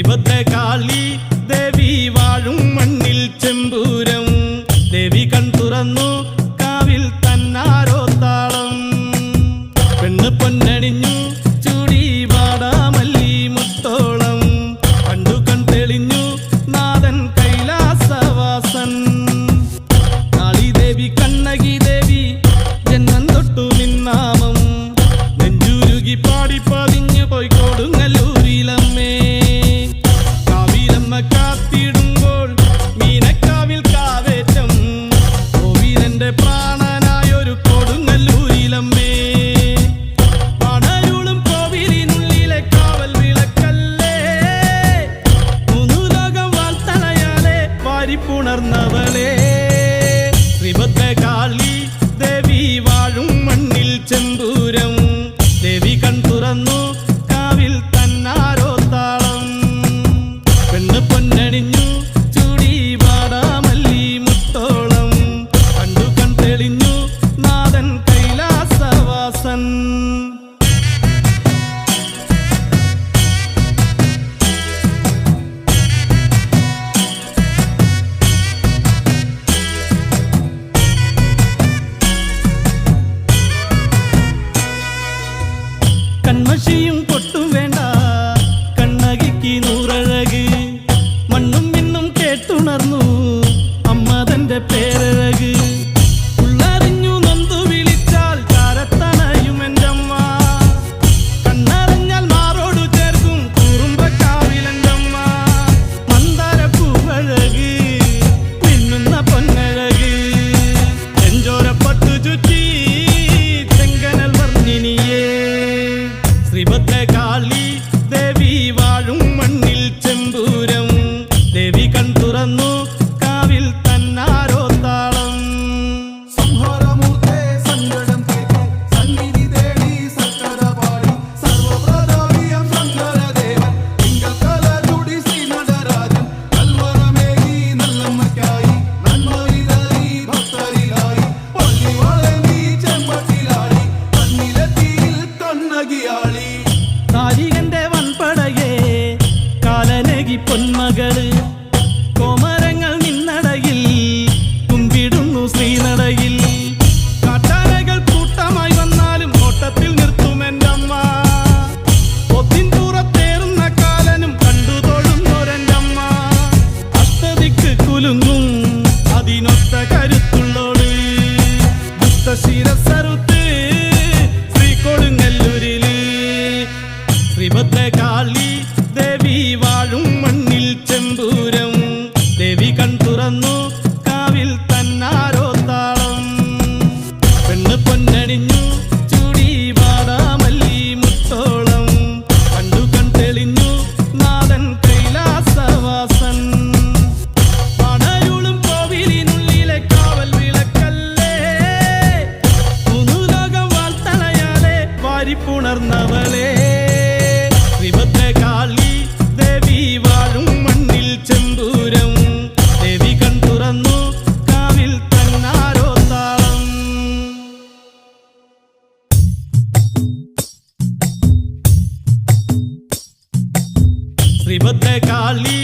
सिबत काली देवी वा 真不 machine അതിനൊത്ത കരുത്തുള്ളോട് മുത്തശ്ശിരസരുത്ത காளி